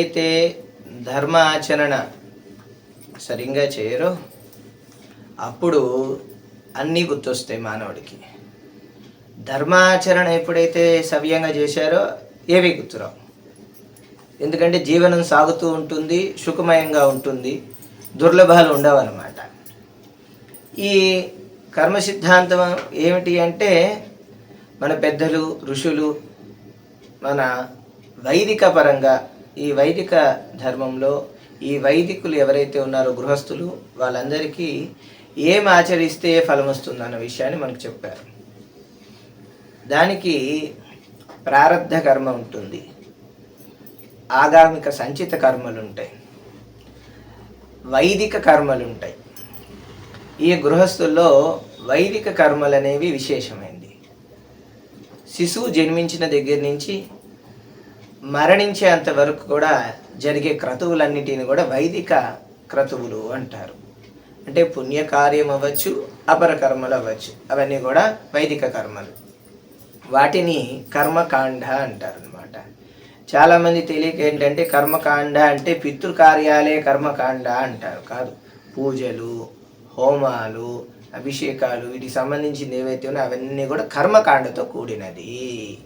ఎవరైతే ధర్మ ఆచరణ సరిగ్గా చేయరో అప్పుడు అన్నీ గుర్తొస్తాయి మానవుడికి. ధర్మాచరణ ఎప్పుడైతే సవ్యంగా చేశారో ఏవి గుర్తురావు. ఎందుకంటే జీవనం సాగుతూ ఉంటుంది సుఖమయంగా ఉంటుంది దుర్లభాలు ఉండవన్నమాట. ఈ కర్మ సిద్ధాంతం ఏమిటి అంటే మన పెద్దలు ఋషులు మన వైదిక పరంగా ఈ వైదిక ధర్మంలో ఈ వైదికులు ఎవరైతే ఉన్నారో గృహస్థులు వాళ్ళందరికీ ఏం ఆచరిస్తే ఏ ఫలం వస్తుంది అన్న విషయాన్ని మనకు చెప్పారు. దానికి ప్రారంధ కర్మ ఉంటుంది. ఆగామిక సంచిత కర్మలు ఉంటాయి వైదిక కర్మలు ఉంటాయి ఈ గృహస్థుల్లో వైదిక కర్మలు అనేవి విశేషమైంది. శిశువు జన్మించిన దగ్గర నుంచి మరణించేంత వరకు కూడా జరిగే క్రతువులన్నిటిని కూడా వైదిక క్రతువులు అంటారు. అంటే పుణ్యకార్యం అవ్వచ్చు అపర కర్మలు అవ్వచ్చు. అవన్నీ కూడా వైదిక కర్మలు. వాటిని కర్మకాండ అంటారు అనమాట చాలామంది తెలియక ఏంటంటే కర్మకాండ అంటే పితృకార్యాలే కర్మకాండ అంటారు. కాదు. పూజలు హోమాలు అభిషేకాలు వీటికి సంబంధించింది ఏవైతే ఉన్నాయో అవన్నీ కూడా కర్మకాండతో కూడినది.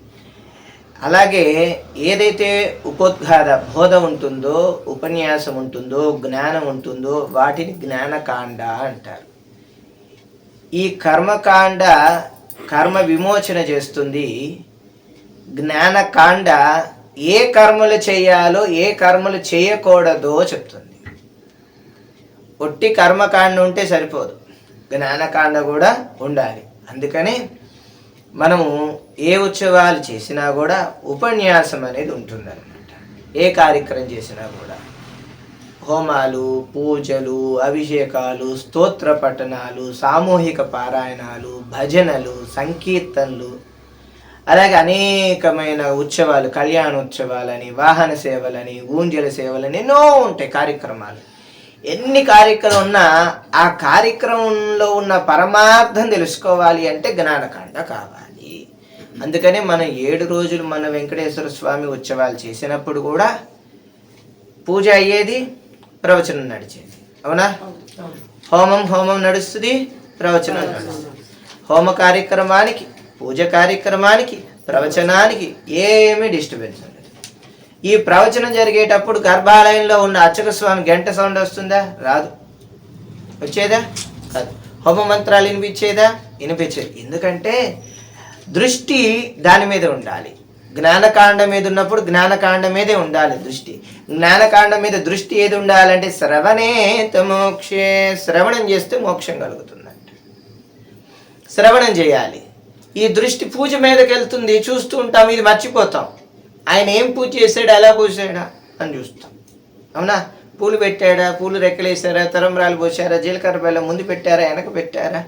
అలాగే ఏదైతే ఉపోద్ఘాత బోధ ఉంటుందో ఉపన్యాసం ఉంటుందో జ్ఞానం ఉంటుందో వాటిని జ్ఞానకాండ అంటారు. ఈ కర్మకాండ కర్మ విమోచన చేస్తుంది. జ్ఞానకాండ ఏ కర్మలు చేయాలో ఏ కర్మలు చేయకూడదో చెప్తుంది. ఒట్టి కర్మకాండ ఉంటే సరిపోదు. జ్ఞానకాండ కూడా ఉండాలి. అందుకని మనము ఏ ఉత్సవాలు చేసినా కూడా ఉపన్యాసం అనేది ఉంటుందన్నమాట. ఏ కార్యక్రమం చేసినా కూడా. హోమాలు పూజలు అభిషేకాలు స్తోత్ర పఠనాలు సామూహిక పారాయణాలు భజనలు సంకీర్తనలు అలాగే అనేకమైన ఉత్సవాలు కళ్యాణోత్సవాలని వాహన సేవలని ఊంజల సేవలని ఎన్నో ఉంటాయి కార్యక్రమాలు. ఎన్ని కార్యక్రమం ఉన్నా ఆ కార్యక్రమంలో ఉన్న పరమార్థం తెలుసుకోవాలి అంటే జ్ఞానకాండ కావాలి. అందుకనే మనం ఏడు రోజులు మన వెంకటేశ్వర స్వామి ఉత్సవాలు చేసినప్పుడు కూడా పూజ అయ్యేది ప్రవచనం నడిచేది. అవునా? హోమం హోమం నడుస్తుంది ప్రవచనం నడుస్తుంది. హోమ కార్యక్రమానికి పూజ కార్యక్రమానికి ప్రవచనానికి ఏమీ డిస్టర్బెన్స్ ఉండదు. ఈ ప్రవచనం జరిగేటప్పుడు గర్భాలయంలో ఉన్న అర్చక స్వామి గంట సౌండ్ వస్తుందా? రాదు. వచ్చేదా? కాదు. హోమ మంత్రాలు వినిపించేదా? వినిపించేది. ఎందుకంటే దృష్టి దాని మీద ఉండాలి. జ్ఞానకాండ మీద ఉన్నప్పుడు జ్ఞానకాండ మీదే ఉండాలి దృష్టి. జ్ఞానకాండ మీద దృష్టి ఏది ఉండాలంటే శ్రవణే మోక్షే. శ్రవణం చేస్తే మోక్షం కలుగుతుందంట. శ్రవణం చేయాలి. ఈ దృష్టి పూజ మీదకి వెళ్తుంది చూస్తూ ఉంటాం ఇది మర్చిపోతాం. ఆయన ఏం పూజ చేశాడా ఎలా పూసాడా అని చూస్తాం. అవునా? పూలు పెట్టాడా? పూలు రెక్కలేసారా తరంబరాలు పోసారా జీలకర్ర బెల్లం ముందు పెట్టారా? వెనక పెట్టారా?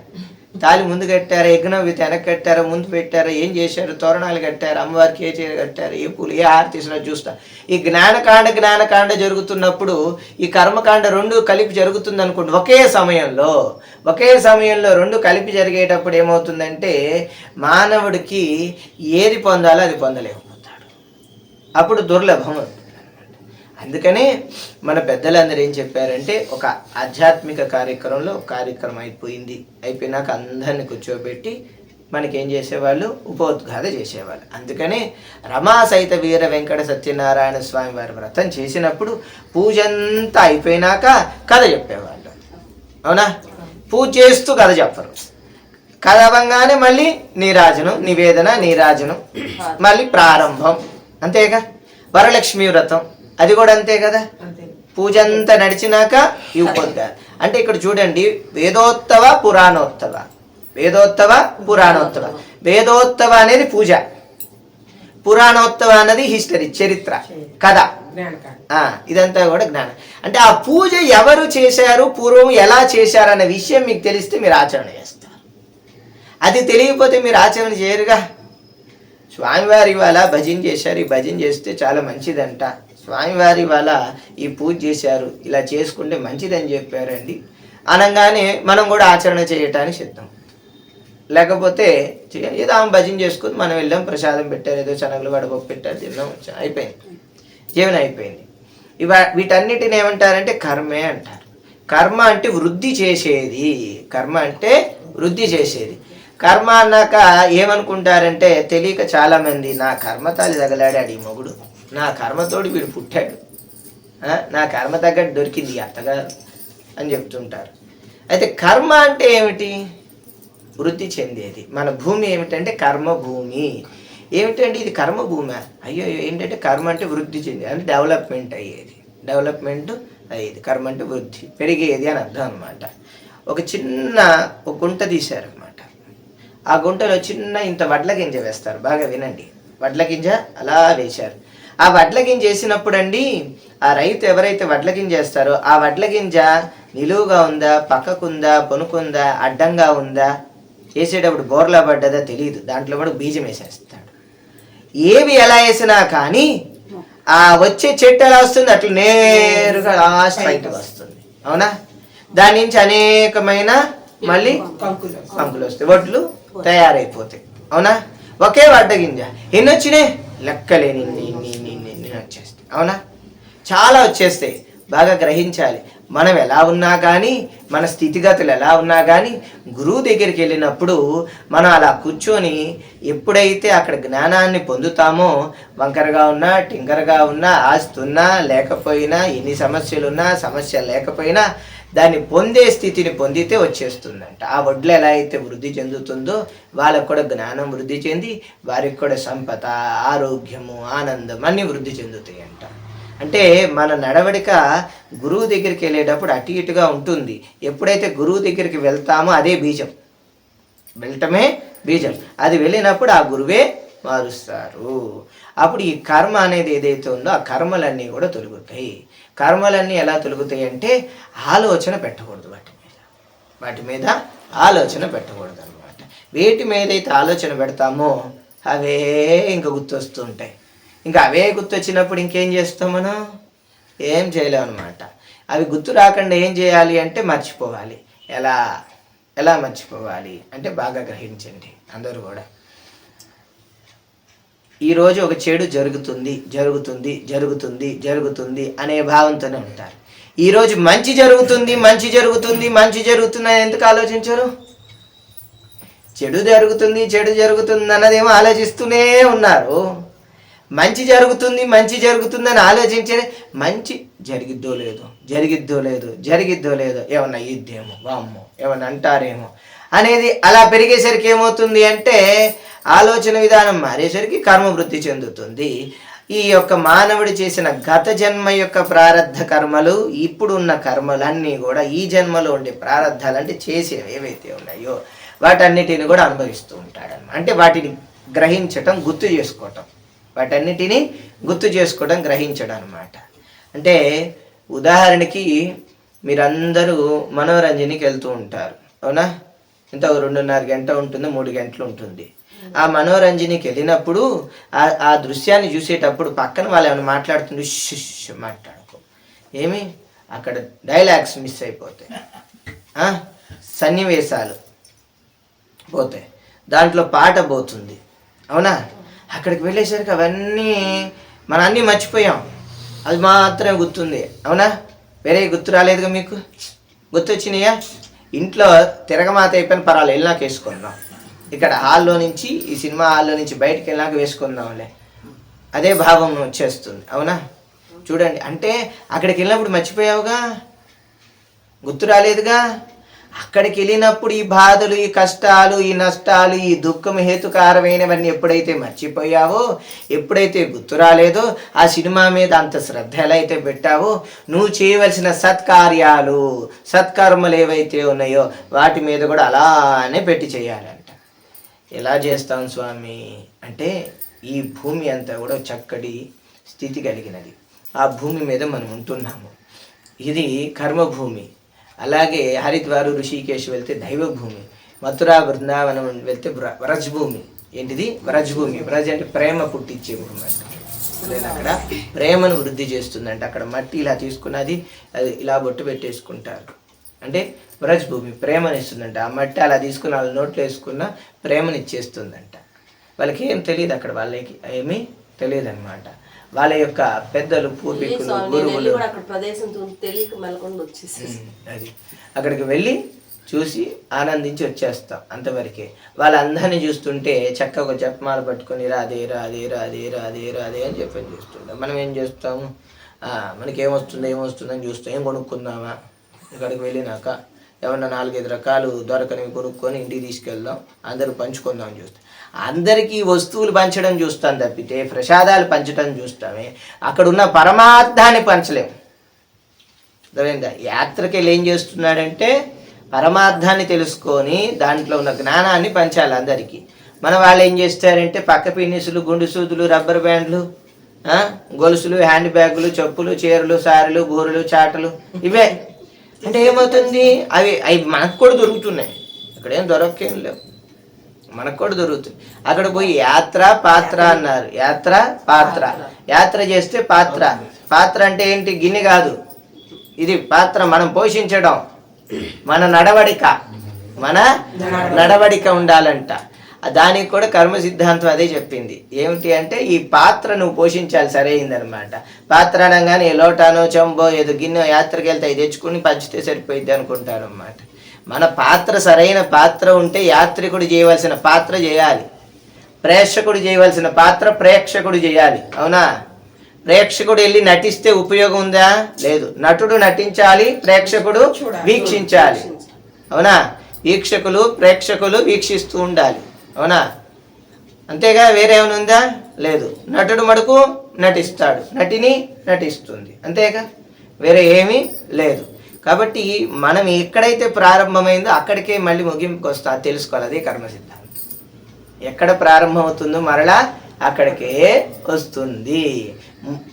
తాలి ముందు కట్టారా యజ్ఞం వెనక్కి వెనక కట్టారా ముందు పెట్టారా ఏం చేశారు తోరణాలు కట్టారు అమ్మవారికి ఏ చీర కట్టారు ఏ పూలు ఏ ఆరు తీసినా చూస్తా. ఈ జ్ఞానకాండ జ్ఞానకాండ జరుగుతున్నప్పుడు ఈ కర్మకాండ రెండు కలిపి జరుగుతుంది అనుకోండి ఒకే సమయంలో ఒకే సమయంలో రెండు కలిపి జరిగేటప్పుడు ఏమవుతుందంటే మానవుడికి ఏది పొందాలో అది పొందలేకపోతాడు. అప్పుడు దుర్లభం అవుతుంది అందుకనే మన పెద్దలందరూ ఏం చెప్పారంటే ఒక ఆధ్యాత్మిక కార్యక్రమంలో కార్యక్రమం అయిపోయింది. అయిపోయినాక అందరిని కూర్చోబెట్టి మనకేం చేసేవాళ్ళు? ఉపోద్ఘాత చేసేవాళ్ళు. అందుకనే రమా సైత వీర వెంకట సత్యనారాయణ స్వామి వారి వ్రతం చేసినప్పుడు పూజ అంతా అయిపోయినాక కథ చెప్పేవాళ్ళు. అవునా? పూజ చేస్తూ కథ చెప్పరు. కథ అవ్వగానే మళ్ళీ నీరాజనం నివేదన నీరాజనం మళ్ళీ ప్రారంభం. అంతేగా? వరలక్ష్మి వ్రతం. అది కూడా అంతే కదా? పూజ అంతా నడిచినాక ఈ ఉపోద్ఘాత అంటే ఇక్కడ చూడండి వేదోత్తవ పురాణోత్తవ. వేదోత్తవ పురాణోత్తవ. వేదోత్తవ అనేది పూజ. పురాణోత్తవ అన్నది హిస్టరీ చరిత్ర కథ. ఇదంతా కూడా జ్ఞానం. అంటే ఆ పూజ ఎవరు చేశారు పూర్వం ఎలా చేశారు అన్న విషయం మీకు తెలిస్తే మీరు ఆచరణ చేస్తారు. అది తెలియకపోతే మీరు ఆచరణ చేయరుగా? స్వామివారి ఇవాళ భజన చేశారు ఈ భజన చేస్తే చాలా మంచిదంట. స్వామివారి వల్ల ఈ పూజ చేశారు. ఇలా చేసుకుంటే మంచిదని చెప్పారండి. అనగానే మనం కూడా ఆచరణ చేయటానికి సిద్ధం. లేకపోతే ఏదో ఆమె భజన చేసుకుని మనం వెళ్ళాం ప్రసాదం పెట్టారు ఏదో శనగలు వడపప్పు పెట్టారు తిన్నాం వచ్చాం అయిపోయింది. జీవనం అయిపోయింది. ఇవ వీటన్నిటిని ఏమంటారంటే కర్మే అంటారు. కర్మ అంటే వృద్ధి చేసేది. కర్మ అంటే వృద్ధి చేసేది. కర్మ అన్నాక ఏమనుకుంటారంటే తెలియక చాలామంది నా కర్మ తాలి తగలాడాడు ఈ మొగుడు. నా కర్మతోడు వీడు పుట్టాడు. నా కర్మ తగ్గట్టు దొరికింది అత్తగారు అని చెప్తుంటారు. అయితే కర్మ అంటే ఏమిటి? వృద్ధి చెందేది. మన భూమి ఏమిటంటే కర్మభూమి. ఏమిటంటే ఇది కర్మ భూమి అయ్యో ఏంటంటే కర్మ అంటే వృద్ధి చెందేది అంటే డెవలప్మెంట్ అయ్యేది. డెవలప్మెంట్ అయ్యేది. కర్మ అంటే వృద్ధి పెరిగేది అని అర్థం అనమాట ఒక చిన్న ఒక గుంట తీశారనమాట ఆ గుంటలో చిన్న ఇంత వడ్ల గింజ వేస్తారు. బాగా వినండి. వడ్ల గింజ అలా వేశారు. ఆ వడ్ల గింజ వేసినప్పుడు అండి ఆ రైతు ఎవరైతే వడ్ల గింజ వేస్తారో ఆ వడ్ల గింజ నిలువుగా ఉందా పక్కకుందా పొనుకుందా అడ్డంగా ఉందా? వేసేటప్పుడు బోర్లా పడ్డదా తెలియదు దాంట్లో కూడా బీజం వేసేస్తాడు. ఏవి ఎలా వేసినా కానీ ఆ వచ్చే చెట్టు ఎలా వస్తుంది? అట్లా నేరుగా లాస్ట్ రైట్ వస్తుంది. అవునా? దాని నుంచి అనేకమైన మళ్ళీ కంకులు వస్తాయి. వడ్లు. తయారైపోతాయి. అవునా? ఒకే వడ్డ గింజ. ఎన్ని వచ్చినాయి లెక్కలేని వచ్చేస్తాయి. అవునా? చాలా వచ్చేస్తాయి. బాగా గ్రహించాలి. మనం ఎలా ఉన్నా కానీ మన స్థితిగతులు ఎలా ఉన్నా కానీ గురువు దగ్గరికి వెళ్ళినప్పుడు మనం అలా కూర్చొని ఎప్పుడైతే అక్కడ జ్ఞానాన్ని పొందుతామో వంకరగా ఉన్నా టింకరగా ఉన్నా ఆస్తున్నా లేకపోయినా ఎన్ని సమస్యలు ఉన్నా సమస్య లేకపోయినా దాన్ని పొందే స్థితిని పొందితే వచ్చేస్తుందంట. ఆ వడ్లు ఎలా అయితే వృద్ధి చెందుతుందో వాళ్ళకు కూడా జ్ఞానం వృద్ధి చెంది వారికి కూడా సంపద ఆరోగ్యము ఆనందం అన్నీ వృద్ధి చెందుతాయి అంట అంటే మన నడవడిక గురువు దగ్గరికి వెళ్ళేటప్పుడు అటు ఇటుగా ఉంటుంది. ఎప్పుడైతే గురువు దగ్గరికి వెళ్తామో అదే బీజం. వెళ్ళటమే బీజం. అది వెళ్ళినప్పుడు ఆ గురువే మారుస్తారు. అప్పుడు ఈ కర్మ అనేది ఏదైతే ఉందో ఆ కర్మలన్నీ కూడా తొలుగుతాయి. కర్మలన్నీ ఎలా తొలుగుతాయి అంటే ఆలోచన పెట్టకూడదు వాటి మీద. వాటి మీద ఆలోచన పెట్టకూడదు అనమాట వేటి మీద అయితే ఆలోచన పెడతామో అవే ఇంకా గుర్తొస్తూ ఉంటాయి ఇంకా అవే గుర్తొచ్చినప్పుడు ఇంకేం చేస్తాం మనం? ఏం చేయలేం అనమాట అవి గుర్తు రాకుండా ఏం చేయాలి అంటే మర్చిపోవాలి. ఎలా? ఎలా మర్చిపోవాలి? అంటే బాగా గ్రహించండి అందరూ కూడా. ఈరోజు ఒక చెడు జరుగుతుంది జరుగుతుంది జరుగుతుంది జరుగుతుంది అనే భావంతోనే ఉంటారు. ఈరోజు మంచి జరుగుతుంది మంచి జరుగుతుంది మంచి జరుగుతుంది అని ఎందుకు ఆలోచించరు? చెడు జరుగుతుంది చెడు జరుగుతుంది అన్నదేమో ఆలోచిస్తూనే ఉన్నారు. మంచి జరుగుతుంది మంచి జరుగుతుంది అని ఆలోచించే మంచి జరిగిద్దో లేదో జరిగిద్దో లేదో జరిగిద్దో లేదో ఏమన్నా ఇద్దేమో వామ్మో ఏమన్నా అంటారేమో అనేది అలా పెరిగేసరికి ఏమవుతుంది అంటే ఆలోచన విధానం మారేసరికి కర్మ వృద్ధి చెందుతుంది. ఈ యొక్క మానవుడు చేసిన గత జన్మ యొక్క ప్రారంధ కర్మలు ఇప్పుడున్న కర్మలన్నీ కూడా ఈ జన్మలో ఉండే ప్రారంధాలు అంటే చేసేవి ఏవైతే ఉన్నాయో వాటన్నిటిని కూడా అనుభవిస్తూ ఉంటాడు అంటే వాటిని గ్రహించటం గుర్తు చేసుకోవటం. వాటన్నిటిని గుర్తు చేసుకోవడం గ్రహించడం అనమాట అంటే ఉదాహరణకి మీరందరూ మనోరంజనికి వెళ్తూ ఉంటారు. అవునా? ఇంత ఒక రెండున్నర గంట ఉంటుంది మూడు గంటలు ఉంటుంది. ఆ మనోరంజనికి వెళ్ళినప్పుడు ఆ ఆ దృశ్యాన్ని చూసేటప్పుడు పక్కన వాళ్ళు ఏమైనా మాట్లాడుతుంటే మాట్లాడుకో. ఏమి? అక్కడ డైలాగ్స్ మిస్ అయిపోతాయి. సన్నివేశాలు పోతాయి. దాంట్లో పాట పోతుంది. అవునా? అక్కడికి వెళ్ళేసరికి అవన్నీ మన అన్నీ మర్చిపోయాం. అది మాత్రమే గుర్తుంది. అవునా? వేరే గుర్తు రాలేదుగా మీకు? గుర్తొచ్చినాయా? ఇంట్లో తిరగమాత అయిపోయిన పర్వాలేదు వెళ్ళినాక వేసుకుందాం. ఇక్కడ హాల్లో నుంచి ఈ సినిమా హాల్లో నుంచి బయటకు వెళ్ళినాక వేసుకుందాంలే. అదే భావం వచ్చేస్తుంది అవునా? చూడండి అంటే అక్కడికి వెళ్ళినప్పుడు మర్చిపోయావుగా? గుర్తు రాలేదుగా? అక్కడికి వెళ్ళినప్పుడు ఈ బాధలు ఈ కష్టాలు ఈ నష్టాలు ఈ దుఃఖం హేతుకారమైనవన్నీ ఎప్పుడైతే మర్చిపోయావో ఎప్పుడైతే గుర్తు రాలేదో ఆ సినిమా మీద అంత శ్రద్ధ ఎలా అయితే పెట్టావో నువ్వు చేయవలసిన సత్కార్యాలు సత్కర్మలు ఏవైతే ఉన్నాయో వాటి మీద కూడా అలానే పెట్టి చేయాలంట. ఎలా చేస్తాం స్వామి? అంటే ఈ భూమి అంతా కూడా చక్కటి స్థితి కలిగినది. ఆ భూమి మీద మనం ఉంటున్నాము. ఇది కర్మభూమి. అలాగే హరిద్వారు ఋషికేశ్ వెళ్తే దైవభూమి మథురా బృందావనం వెళ్తే వ్ర భూమి ఏంటిది? వ్రజభూమి. వ్రజ్ అంటే ప్రేమ పుట్టించే భూమి అంటారు అక్కడ ప్రేమను వృద్ధి చేస్తుందంట. అక్కడ మట్టి ఇలా తీసుకున్నది అది ఇలా బొట్టు పెట్టేసుకుంటారు. అంటే వ్రజ్ భూమి ప్రేమనిస్తుందంట ఆ మట్టి అలా తీసుకుని వాళ్ళ నోట్లో వేసుకున్న ప్రేమని ఇచ్చేస్తుందంట. వాళ్ళకి ఏం తెలియదు అక్కడ. వాళ్ళకి ఏమీ తెలియదు అనమాట వాళ్ళ యొక్క పెద్దలు పూర్వీకులు గురువులు. అది. అక్కడికి వెళ్ళి చూసి ఆనందించి వచ్చేస్తాం అంతవరకే. వాళ్ళందరినీ చూస్తుంటే చక్కగా ఒక జపమాల పట్టుకొని రాదే రాదే రాదే రాదే రాదే అని చెప్పని చూస్తుంటాం. మనం ఏం చేస్తాము ఆ, మనకి ఏమొస్తుంది ఏమొస్తుంది అని చూస్తాం. ఏం కొనుక్కుందామా? ఇక్కడికి వెళ్ళినాక ఏమన్నా నాలుగైదు రకాలు దొరకనివి కొనుక్కొని ఇంటికి తీసుకెళ్దాం అందరూ పంచుకుందాం చూస్తాం. అందరికీ వస్తువులు పంచడం చూస్తాం తప్పితే ప్రసాదాలు పంచడం చూస్తామే. అక్కడ ఉన్న పరమార్థాన్ని పంచలేము అర్థమైందా? యాత్రకెళ్ళి ఏం చేస్తున్నాడంటే పరమార్థాన్ని తెలుసుకొని దాంట్లో ఉన్న జ్ఞానాన్ని పంచాలి అందరికీ. మన వాళ్ళు ఏం చేస్తారంటే పక్క పిన్నిసులు గుండు సూదులు రబ్బర్ బ్యాండ్లు గొలుసులు హ్యాండ్ బ్యాగులు చెప్పులు చీరలు సారెలు బూరలు చాటలు ఇవే. అంటే ఏమవుతుంది? అవి అవి మనకు కూడా దొరుకుతున్నాయి. ఇక్కడ ఏం దొరకేం లేవు. మనకు కూడా దొరుకుతుంది అక్కడ పోయి యాత్ర పాత్ర అన్నారు. యాత్ర పాత్ర. యాత్ర చేస్తే పాత్ర. పాత్ర అంటే ఏంటి? గిన్నె కాదు. ఇది పాత్ర. మనం పోషించడం. మన నడవడిక. మన నడవడిక ఉండాలంట. దానికి కూడా కర్మ సిద్ధాంతం అదే చెప్పింది. ఏమిటి అంటే ఈ పాత్ర నువ్వు పోషించాలి సరైందనమాట పాత్ర అనగానే లోటానో చెంబో ఏదో గిన్నె యాత్రకి వెళ్తే అవి తెచ్చుకుని పంచితే సరిపోయిద్ది అనుకుంటారు అన్నమాట మన పాత్ర సరైన పాత్ర ఉంటే యాత్రికుడు చేయవలసిన పాత్ర చేయాలి. ప్రేక్షకుడు చేయవలసిన పాత్ర ప్రేక్షకుడు చేయాలి. అవునా? ప్రేక్షకుడు వెళ్ళి నటిస్తే ఉపయోగం ఉందా? లేదు. నటుడు నటించాలి ప్రేక్షకుడు వీక్షించాలి. అవునా? వీక్షకులు ప్రేక్షకులు వీక్షిస్తూ ఉండాలి. అవునా? అంతేగా వేరే ఏమైనా ఉందా? లేదు. నటుడు మడుకు నటిస్తాడు. నటిని నటిస్తుంది. అంతేగా? వేరే ఏమీ లేదు. కాబట్టి మనం ఎక్కడైతే ప్రారంభమైందో అక్కడికే మళ్ళీ ముగింపుకి వస్తా. తెలుసుకోవాలి. కర్మ సిద్ధాంతం ఎక్కడ ప్రారంభమవుతుందో మరలా అక్కడికే వస్తుంది.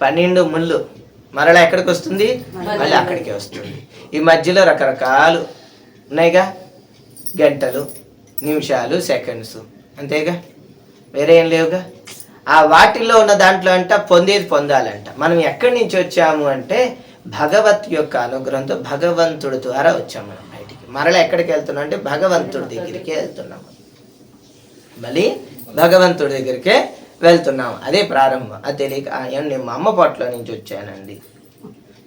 పన్నెండు ముళ్ళు. మరలా ఎక్కడికి వస్తుంది? మళ్ళీ అక్కడికే వస్తుంది. ఈ మధ్యలో రకరకాలు ఉన్నాయిగా. గంటలు. నిమిషాలు సెకండ్స్. అంతేగా? వేరే ఏం లేవుగా? ఆ వాటిల్లో ఉన్న దాంట్లో అంట పొందేది పొందాలంట. మనం ఎక్కడి నుంచి వచ్చాము అంటే భగవత్ యొక్క అనుగ్రహంతో భగవంతుడి ద్వారా వచ్చాము మనం బయటికి. మరలా ఎక్కడికి వెళ్తున్నాం అంటే భగవంతుడి దగ్గరికి వెళ్తున్నాము మళ్ళీ భగవంతుడి దగ్గరికే వెళ్తున్నాం. అదే ప్రారంభం. అది తెలియక నేను మా అమ్మ పొట్టలో నుంచి వచ్చానండి.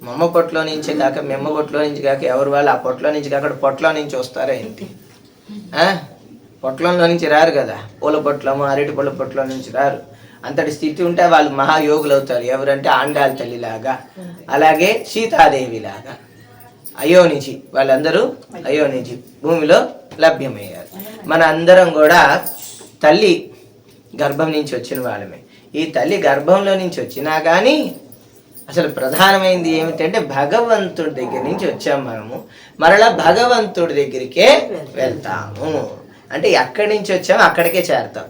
మా అమ్మ పొట్టలో నుంచి కాక మీ అమ్మ పొట్టలో నుంచి కాక ఎవరు వాళ్ళు ఆ పొట్టలో నుంచి కాక పొట్లో పొట్టలో నుంచి వస్తారా ఏంటి? పొట్లంలో నుంచి రారు కదా. పూల పొట్లము అరటి పూల పొట్ల నుంచి రారు. అంతటి స్థితి ఉంటే వాళ్ళు మహాయోగులు అవుతారు. ఎవరంటే ఆండాల తల్లిలాగా. అలాగే సీతాదేవి లాగా అయోనిజి వాళ్ళందరూ అయోనిజి భూమిలో లభ్యమయ్యారు. మన అందరం కూడా తల్లి గర్భం నుంచి వచ్చిన వాళ్ళమే. ఈ తల్లి గర్భంలో నుంచి వచ్చినా కానీ అసలు ప్రధానమైనది ఏమిటంటే భగవంతుడి దగ్గర నుంచి వచ్చాం మనము. మరలా భగవంతుడి దగ్గరికే వెళ్తాము. అంటే ఎక్కడి నుంచి వచ్చామో అక్కడికే చేరతాం.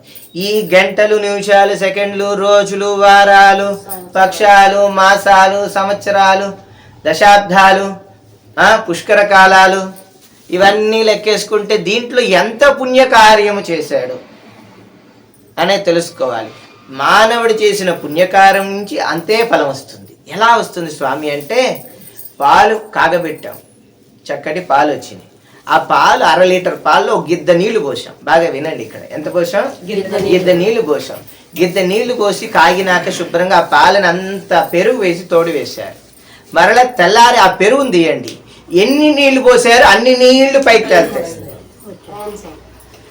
ఈ గంటలు నిమిషాలు సెకండ్లు రోజులు వారాలు పక్షాలు మాసాలు సంవత్సరాలు దశాబ్దాలు పుష్కర కాలాలు ఇవన్నీ లెక్కేసుకుంటే దీంట్లో ఎంత పుణ్యకార్యము చేశాడు అనేది తెలుసుకోవాలి. మానవుడు చేసిన పుణ్యకారం నుంచి అంతే ఫలం వస్తుంది. ఎలా వస్తుంది స్వామి అంటే పాలు కాగబెట్టాం. చక్కటి పాలు వచ్చినాయి ఆ పాలు అర లీటర్ పాల్లో ఒక గిద్ద నీళ్ళు పోసాం. బాగా వినండి ఇక్కడ. ఎంత పోసాం? గిద్ద నీళ్ళు. పోసాం. గిద్ద నీళ్ళు పోసి కాగినాక శుభ్రంగా ఆ పాలను అంత పెరుగు వేసి తోడు వేశారు. మరలా తెల్లారి ఆ పెరుగుని తీయండి. ఎన్ని నీళ్ళు పోసారో అన్ని నీళ్ళు పైకి తేలుతాయి.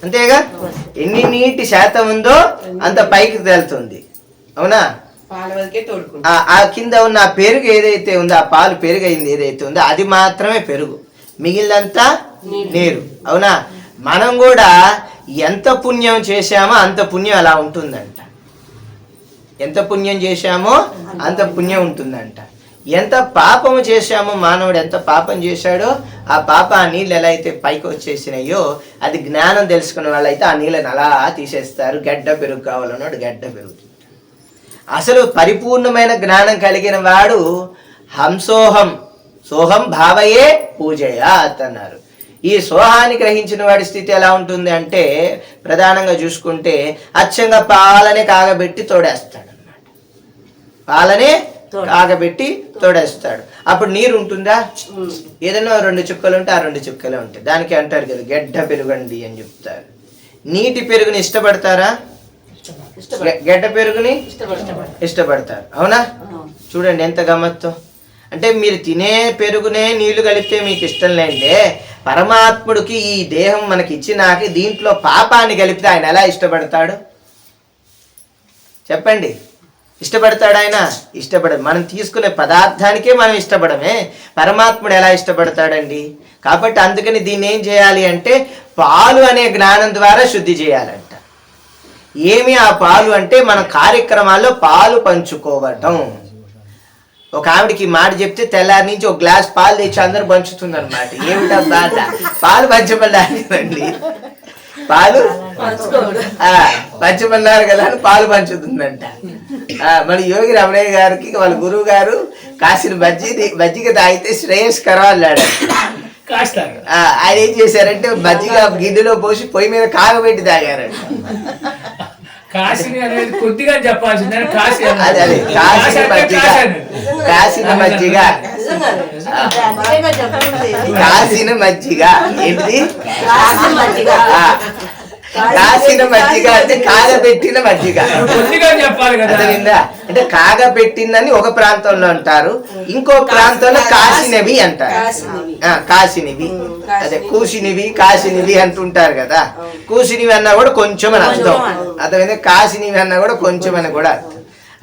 అంతేగా? ఎన్ని నీటి శాతం ఉందో అంత పైకి తేలుతుంది. అవునా? పాల ఆ ఆ కింద ఉన్న ఆ పెరుగు ఏదైతే ఉందో ఆ పాలు పెరుగు అయింది ఏదైతే ఉందో అది మాత్రమే పెరుగు. మిగిలినంతా నీరు. అవునా? మనం కూడా ఎంత పుణ్యం చేశామో అంత పుణ్యం అలా ఉంటుందంట. ఎంత పుణ్యం చేశామో అంత పుణ్యం ఉంటుందంట. ఎంత పాపము చేశామో మానవుడు ఎంత పాపం చేశాడో ఆ పాప ఆ నీళ్ళు ఎలా అయితే పైకి వచ్చేసినాయో అది జ్ఞానం తెలుసుకున్న వాళ్ళైతే ఆ నీళ్ళని అలా తీసేస్తారు. గడ్డ పెరుగు కావాలన్నాడు గడ్డ పెరుగుతుంది అసలు పరిపూర్ణమైన జ్ఞానం కలిగిన వాడు హంసోహం. సోహం భావయే పూజయాత్ అన్నారు ఈ సోహాన్ని గ్రహించిన వాడి స్థితి ఎలా ఉంటుంది అంటే ప్రధానంగా చూసుకుంటే అచ్చంగా పాలనే కాగబెట్టి తోడేస్తాడు అనమాట పాలనే కాగబెట్టి తోడేస్తాడు. అప్పుడు నీరు ఉంటుందా? ఏదైనా రెండు చుక్కలు ఉంటే ఆ రెండు చుక్కలే ఉంటాయి. దానికి అంటారు కదా గెడ్డ పెరుగండి అని చెప్తారు. నీటి పెరుగుని ఇష్టపడతారా? గెడ్డ పెరుగుని ఇష్టపడతాం ఇష్టపడతారు. అవునా? చూడండి ఎంత గమ్మత్తు. అంటే మీరు తినే పెరుగునే నీళ్ళు కలిపితే మీకు ఇష్టం లేంటే పరమాత్ముడికి ఈ దేహం మనకి ఇచ్చినాక దీంట్లో పాపాన్ని కలిపితే ఆయన ఎలా ఇష్టపడతాడు? చెప్పండి. ఇష్టపడతాడు ఆయన? ఇష్టపడదు మనం తీసుకునే పదార్థానికే మనం ఇష్టపడమే. పరమాత్ముడు ఎలా ఇష్టపడతాడండి? కాబట్టి అందుకని దీన్ని ఏం చేయాలి అంటే పాలు అనే జ్ఞానం ద్వారా శుద్ధి చేయాలంట. ఏమి ఆ పాలు అంటే మన కార్యక్రమాల్లో పాలు పంచుకోవటం. ఒక ఆవిడకి మాట చెప్తే తెల్లారి నుంచి ఒక గ్లాస్ పాలు తెచ్చి అందరూ పంచుతుంది అనమాట ఏమిటా బాధ? పాలు పంచమన్నారండి. పాలు? పంచమన్నారు కదా అని పాలు పంచుతుందంట. మన యోగి రమణయ్య గారికి వాళ్ళ గురువు గారు కాసిన బజ్జీ మజ్జిగ తాగితే శ్రేయస్కరం అన్నాడు. ఆయన ఏం చేశారంటే మజ్జిగ గిన్నెలో పోసి పొయ్యి మీద కాగబెట్టి తాగారంట. కాశీని అనేది కొద్దిగా చెప్పాల్సిందే కాశీ. అదే అదే కాసిన కాశీ మజ్జిగ. కాశీ అన్నారు. కాసిన మజ్జిగ. కాసిన మజ్జిగ. ఏంటి కాసిన మజ్జిగ. అంటే కాగబెట్టిన మజ్జిగ. చెప్పాలి కదా. అంటే కాగబెట్టిందని ఒక ప్రాంతంలో అంటారు ఇంకో ప్రాంతంలో కాసినవి అంటారు. కాసినవి. ఆ, కాసినవి. ఉమ్, అదే కాసినవి. కూసినివి కాసినవి అంటుంటారు కదా. కూసినివి అన్నా కూడా కొంచెం అని అర్థం. అర్థమైందా? కాసినవి అన్నా కూడా కొంచెం అని కూడా అర్థం.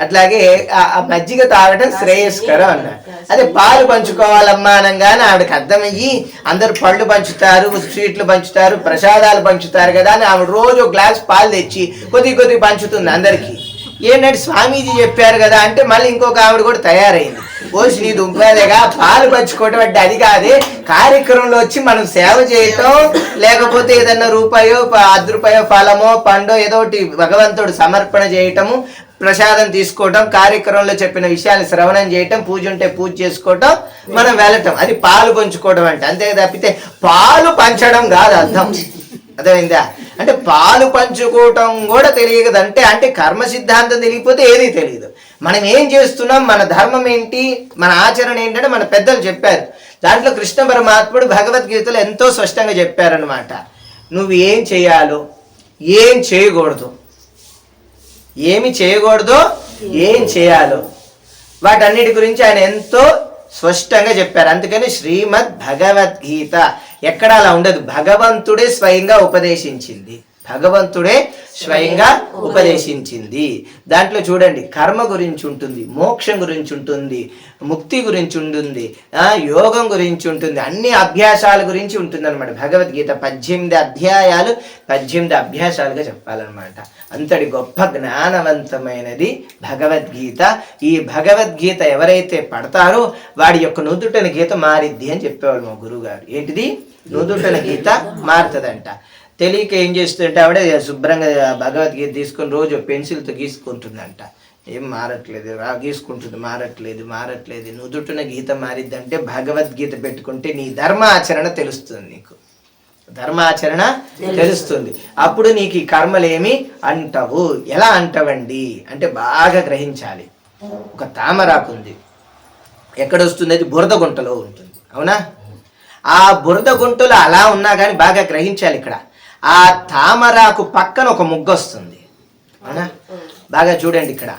అట్లాగే ఆ- మజ్జిగ తాగటం శ్రేయస్కరం అన్నారు అదే పాలు పంచుకోవాలమ్మా అనగానే ఆవిడకి అర్థమయ్యి అందరు పళ్ళు పంచుతారు స్వీట్లు పంచుతారు ప్రసాదాలు పంచుతారు కదా అని ఆవిడ రోజు ఒక గ్లాస్ పాలు తెచ్చి కొద్ది కొద్ది పంచుతుంది అందరికీ. ఏంటంటే స్వామీజీ చెప్పారు కదా అంటే మళ్ళీ ఇంకొక ఆవిడ కూడా తయారైంది. ఓసి నీ దుంపేదేగా పాలు పంచుకోవటం అంటే అది కాదే కార్యక్రమంలో వచ్చి మనం సేవ చేయటం లేకపోతే ఏదన్నా రూపాయో అర్ధ రూపాయో ఫలమో పండో ఏదో ఒకటి భగవంతుడు సమర్పణ చేయటము ప్రసాదం తీసుకోవటం కార్యక్రమంలో చెప్పిన విషయాన్ని శ్రవణం చేయటం పూజ ఉంటే పూజ చేసుకోవటం మనం వెళ్ళటం. అది పాలు పంచుకోవడం అంటే అంతే తప్పితే పాలు పంచడం కాదు అర్థం. అర్థమైందా? అంటే పాలు పంచుకోవటం కూడా తెలియదు అంటే అంటే కర్మ సిద్ధాంతం తెలియకపోతే ఏది తెలియదు. మనం ఏం చేస్తున్నాం? మన ధర్మం ఏంటి? మన ఆచరణ ఏంటంటే మన పెద్దలు చెప్పారు. దాంట్లో కృష్ణ పరమాత్ముడు భగవద్గీతలో ఎంతో స్పష్టంగా చెప్పారనమాట నువ్వు ఏం చేయాలో ఏం చేయకూడదు. ఏమి చేయకూడదో ఏం చేయాలో. వాటన్నిటి గురించి ఆయన ఎంతో స్పష్టంగా చెప్పారు. అందుకని శ్రీమద్ భగవద్గీత ఎక్కడ అలా ఉండదు. భగవంతుడే స్వయంగా ఉపదేశించింది. భగవంతుడే స్వయంగా ఉపదేశించింది. దాంట్లో చూడండి కర్మ గురించి ఉంటుంది మోక్షం గురించి ఉంటుంది ముక్తి గురించి ఉంటుంది యోగం గురించి ఉంటుంది అన్ని అభ్యాసాల గురించి ఉంటుంది అనమాట భగవద్గీత పద్దెనిమిది అధ్యాయాలు పద్దెనిమిది అభ్యాసాలుగా చెప్పాలన్నమాట. అంతటి గొప్ప జ్ఞానవంతమైనది భగవద్గీత. ఈ భగవద్గీత ఎవరైతే పడతారో వాడి యొక్క నుదుటన గీత మారిద్ది అని చెప్పేవాడు మా గురువుగారు. ఏంటిది? నుదుటన గీత మారుతుందంట. తెలియక ఏం చేస్తుంటే ఆవిడ శుభ్రంగా భగవద్గీత తీసుకొని రోజు పెన్సిల్తో గీసుకుంటుందంట. ఏం మారట్లేదు రా గీసుకుంటుంది మారట్లేదు మారట్లేదు. నుదుటిన గీత మారిద్దంటే భగవద్గీత పెట్టుకుంటే నీ ధర్మాచరణ తెలుస్తుంది నీకు. ధర్మాచరణ తెలుస్తుంది. అప్పుడు నీకు ఈ కర్మలేమి అంటవు. ఎలా అంటవండి? అంటే బాగా గ్రహించాలి. ఒక తామరాకు ఉంది ఎక్కడ వస్తుంది అది బురద గుంటలో ఉంటుంది. అవునా? ఆ బురద గుంటలో అలా ఉన్నా కానీ బాగా గ్రహించాలి ఇక్కడ. ఆ తామరాకు పక్కన ఒక ముగ్గ వస్తుంది. అవునా? బాగా చూడండి ఇక్కడ.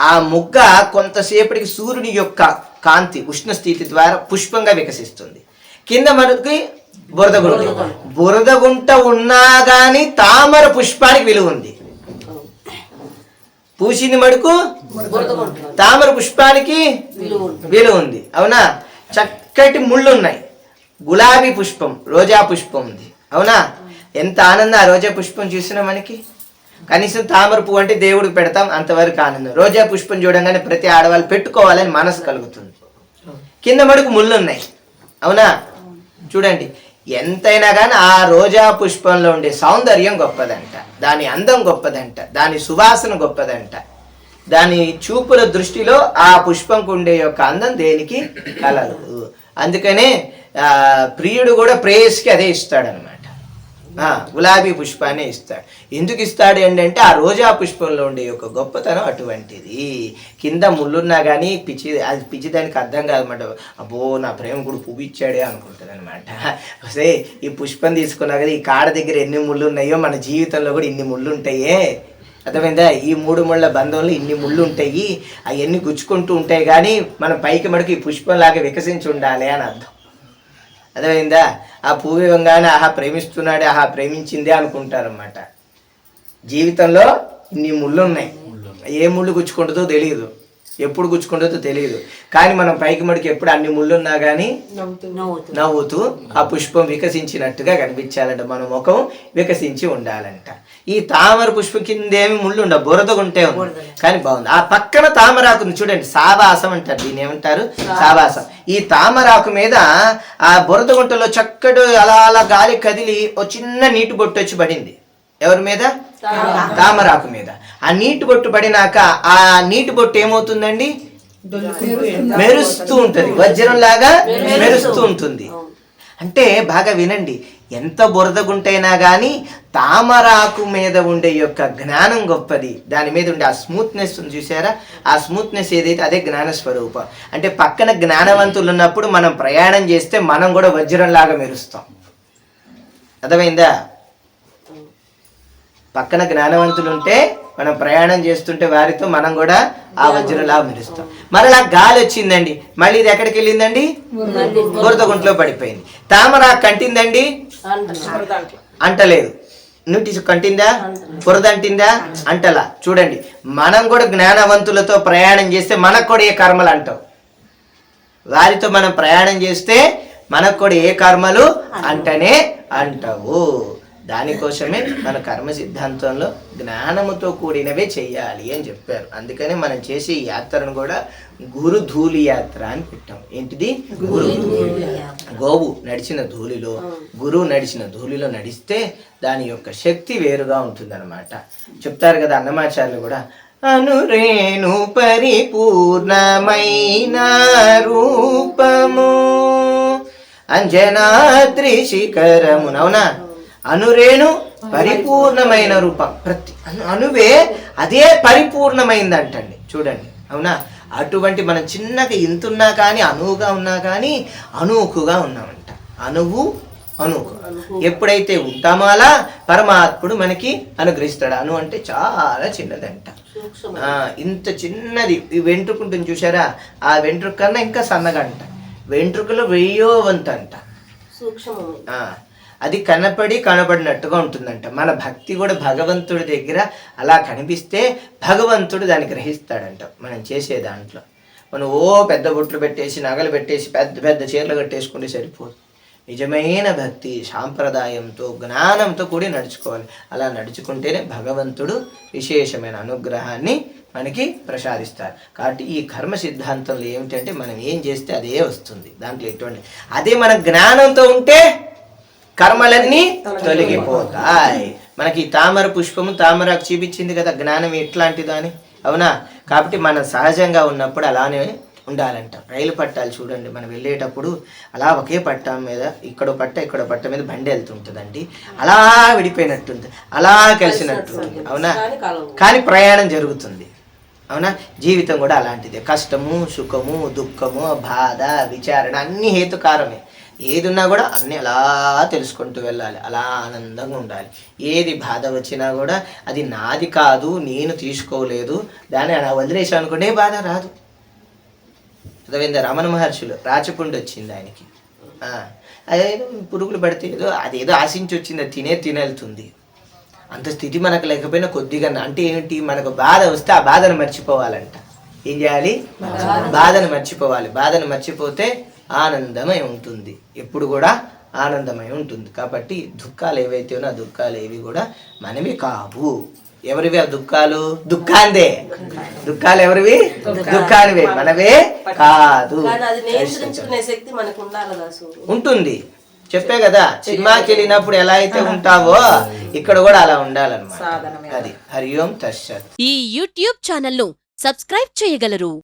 ఆ ముగ్గ కొంతసేపటికి సూర్యుని యొక్క కాంతి ఉష్ణ స్థితి ద్వారా పుష్పంగా వికసిస్తుంది. కింద మనకి బురద గుంట. బురద గుంట. ఉన్నా గాని తామర పుష్పానికి విలువ ఉంది. పూసింది మడుకు? తామర పుష్పానికి విలువ ఉంది. అవునా? చక్కటి ముళ్ళు ఉన్నాయి గులాబీ పుష్పం రోజా పుష్పం ఉంది. అవునా? ఎంత ఆనందం ఆ రోజా పుష్పం చూసినా మనకి? కనీసం తామర పువ్వు అంటే దేవుడికి పెడతాం అంతవరకు ఆనందం. రోజా పుష్పం చూడంగానే ప్రతి ఆడవాళ్ళు పెట్టుకోవాలని మనసు కలుగుతుంది. కింద మడుకు ముళ్ళు ఉన్నాయి. అవునా? చూడండి. ఎంతైనా కానీ ఆ రోజా పుష్పంలో ఉండే సౌందర్యం గొప్పదంట. దాని అందం గొప్పదంట. దాని సువాసన గొప్పదంట. దాని చూపుల దృష్టిలో ఆ పుష్పంకు ఉండే యొక్క అందం దేనికి? కలదు అందుకనే ప్రియుడు కూడా ప్రేయస్కి అదే ఇస్తాడనమాట. గులాబీ పుష్పాన్ని ఇస్తాడు. ఎందుకు ఇస్తాడు ఏంటంటే ఆ రోజా పుష్పంలో ఉండే యొక్క గొప్పతనం అటువంటిది. కింద ముళ్ళున్నా కానీ పిచ్చి అది పిచ్చి దానికి అర్థం కాదనమాట అబ్బో నా ప్రేమకుడు పువ్వు ఇచ్చాడే అనుకుంటుంది అనమాట ఈ పుష్పం తీసుకున్నా కదా ఈ కాడ దగ్గర ఎన్ని ముళ్ళు ఉన్నాయో మన జీవితంలో కూడా ఇన్ని ముళ్ళు ఉంటాయే అర్థమైందా? ఈ మూడు ముళ్ళ బంధంలో ఇన్ని ముళ్ళు ఉంటాయి అవన్నీ గుచ్చుకుంటూ ఉంటాయి కానీ మనం పైకి మటుకు ఈ పుష్పంలాగా వికసించి ఉండాలి అని అర్థం. అర్థమైందా? ఆ పువ్వు ఇవ్వగానే ఆహా ప్రేమిస్తున్నాడే ఆహా ప్రేమించిందే అనుకుంటారన్నమాట. జీవితంలో ఇన్ని ముళ్ళు ఉన్నాయి ఏ ముళ్ళు గుచ్చుకుంటుందో తెలియదు ఎప్పుడు గుచ్చుకుంటుందో తెలియదు కానీ మనం పైకి మడికి ఎప్పుడు అన్ని ముళ్ళు ఉన్నా కానీ నవ్వుతూ. నవ్వుతూ ఆ పుష్పం వికసించినట్టుగా కనిపించాలంట. మన ముఖం వికసించి ఉండాలంట. ఈ తామర పుష్పం కింద ఏమి ముళ్ళు ఉండవు బురద ఉంటే ఉంది. కానీ బాగుంది. ఆ పక్కన తామరాకు ఉంది చూడండి సావాసం అంటారు దీన్ని ఏమంటారు? సావాసం. ఈ తామరాకు మీద ఆ బురద గుంటలో చక్కటి అలా అలా గాలి కదిలి ఓ చిన్న నీటి బొట్టు వచ్చి పడింది. ఎవరి మీద? తామరాకు మీద. ఆ నీటి బొట్టు పడినాక ఆ నీటి బొట్టు ఏమవుతుందండి? మెరుస్తూ ఉంటది. వజ్రం లాగా మెరుస్తూ ఉంటుంది. అంటే బాగా వినండి. ఎంత బురదగుంటైనా కానీ తామరాకు మీద ఉండే యొక్క జ్ఞానం గొప్పది. దాని మీద ఉండే ఆ స్మూత్నెస్ చూసారా ఆ స్మూత్నెస్ ఏదైతే అదే జ్ఞాన స్వరూపం. అంటే పక్కన జ్ఞానవంతులు ఉన్నప్పుడు మనం ప్రయాణం చేస్తే మనం కూడా వజ్రం లాగా మెరుస్తాం. అర్థమైందా? పక్కన జ్ఞానవంతులు ఉంటే మనం ప్రయాణం చేస్తుంటే వారితో మనం కూడా ఆ వజ్రంలా మెరుస్తాం. మరలా గాలి వచ్చిందండి. మళ్ళీ ఇది ఎక్కడికి వెళ్ళిందండి? బురద గుంటలో పడిపోయింది. తామర కంటిందండి అంటలేదు. నోటీసు కంటిందా బురద అంటలా. చూడండి మనం కూడా జ్ఞానవంతులతో ప్రయాణం చేస్తే మనకు కూడా ఏ కర్మలు అంటావు? వారితో మనం ప్రయాణం చేస్తే మనకు కూడా ఏ కర్మలు అంటనే అంటావు. దానికోసమే మన కర్మ సిద్ధాంతంలో జ్ఞానముతో కూడినవే చెయ్యాలి అని చెప్పారు. అందుకనే మనం చేసే యాత్రను కూడా గురు ధూళి యాత్ర అని పెట్టాం. ఏంటిది? గురు గోవు నడిచిన ధూళిలో గురువు నడిచిన ధూళిలో నడిస్తే దాని యొక్క శక్తి వేరుగా ఉంటుందన్నమాట. చెప్తారు కదా అన్నమాచార్యులు కూడా అనురేణు పరిపూర్ణమైన రూపము అంజనాద్రి శిఖరమున అనురేణు పరిపూర్ణమైన రూపం. ప్రతి అను- అనువే అదే పరిపూర్ణమైందంటండి. చూడండి. అవునా? అటువంటి మనం చిన్నగా ఇంతున్నా కానీ అనువుగా ఉన్నా కానీ అనూకుగా ఉన్నామంట. అనువు అనుకు ఎప్పుడైతే ఉంటామో అలా పరమాత్ముడు మనకి అనుగ్రహిస్తాడు. అను అంటే చాలా చిన్నదంట. ఇంత చిన్నది. ఈ వెంట్రుక ఉంటుంది చూసారా ఆ వెంట్రుక కన్నా ఇంకా సన్నగా అంట. వెంట్రుకలో వెయ్యో వంతు అంట సూక్ష్మము ఆ, అది కనపడి కనబడినట్టుగా ఉంటుందంట. మన భక్తి కూడా భగవంతుడి దగ్గర అలా కనిపిస్తే భగవంతుడు దాన్ని గ్రహిస్తాడంట మనం చేసే దాంట్లో. మనం ఓ పెద్ద బొట్లు పెట్టేసి నగలు పెట్టేసి పెద్ద పెద్ద చీరలు కట్టేసుకుంటే సరిపోదు. నిజమైన భక్తి సాంప్రదాయంతో జ్ఞానంతో కూడి నడుచుకోవాలి. అలా నడుచుకుంటేనే భగవంతుడు విశేషమైన అనుగ్రహాన్ని మనకి ప్రసాదిస్తారు. కాబట్టి ఈ కర్మ సిద్ధాంతంలో ఏమిటంటే మనం ఏం చేస్తే అదే వస్తుంది. దాంట్లో ఎటువంటి అదే మన జ్ఞానంతో ఉంటే కర్మలన్నీ తొలగిపోతాయి. మనకి తామర పుష్పము తామరకు చూపించింది కదా జ్ఞానం ఎట్లాంటిదో అని. అవునా? కాబట్టి మనం సహజంగా ఉన్నప్పుడు అలానే ఉండాలంట. రైలు పట్టాలు చూడండి మనం వెళ్ళేటప్పుడు అలా ఒకే పట్టా మీద ఇక్కడో పట్ట ఇక్కడో పట్ట మీద బండి వెళ్తుంటుందండి. అలా విడిపోయినట్టుంది అలా కలిసినట్టుంది. అవునా? కానీ ప్రయాణం జరుగుతుంది. అవునా? జీవితం కూడా అలాంటిదే. కష్టము సుఖము దుఃఖము బాధ విచారణ అన్ని హేతుకారమే. ఏది ఉన్నా కూడా అన్ని అలా తెలుసుకుంటూ వెళ్ళాలి. అలా ఆనందంగా ఉండాలి. ఏది బాధ వచ్చినా కూడా అది నాది కాదు నేను తీసుకోలేదు దాన్ని అలా వదిలేసాను అనుకుంటే బాధ రాదు. అర్థమైందా రమణ మహర్షులు రాచపుండు వచ్చింది ఆయనకి. ఆ, అదేదో పురుగులు పడితే ఏదో అదేదో ఆశించి వచ్చింది తినే తినేళ్తుంది. అంత స్థితి మనకు లేకపోయినా కొద్దిగా అంటే ఏంటి? మనకు బాధ వస్తే ఆ బాధను మర్చిపోవాలంట. ఏం చేయాలి? బాధను మర్చిపోవాలి. బాధను మర్చిపోతే ఆనందమై ఉంటుంది. ఎప్పుడు కూడా ఆనందమై ఉంటుంది. కాబట్టి దుఃఖాలు ఏవైతే ఉన్నా దుఃఖాలు ఏవి కూడా మనవి కావు. ఎవరివి ఆ దుఃఖాలు? దుఃఖాందే. దుఃఖాలు ఎవరివి? దుఃఖానివే. మనవే కాదు. ఉంటుంది. చెప్పే కదా సినిమాకి వెళ్ళినప్పుడు ఎలా అయితే ఉంటావో ఇక్కడ కూడా అలా ఉండాలన్నమాట. అది. హరి ఓం ఈ యూట్యూబ్ ఛానల్ను సబ్స్క్రైబ్ చేయగలరు.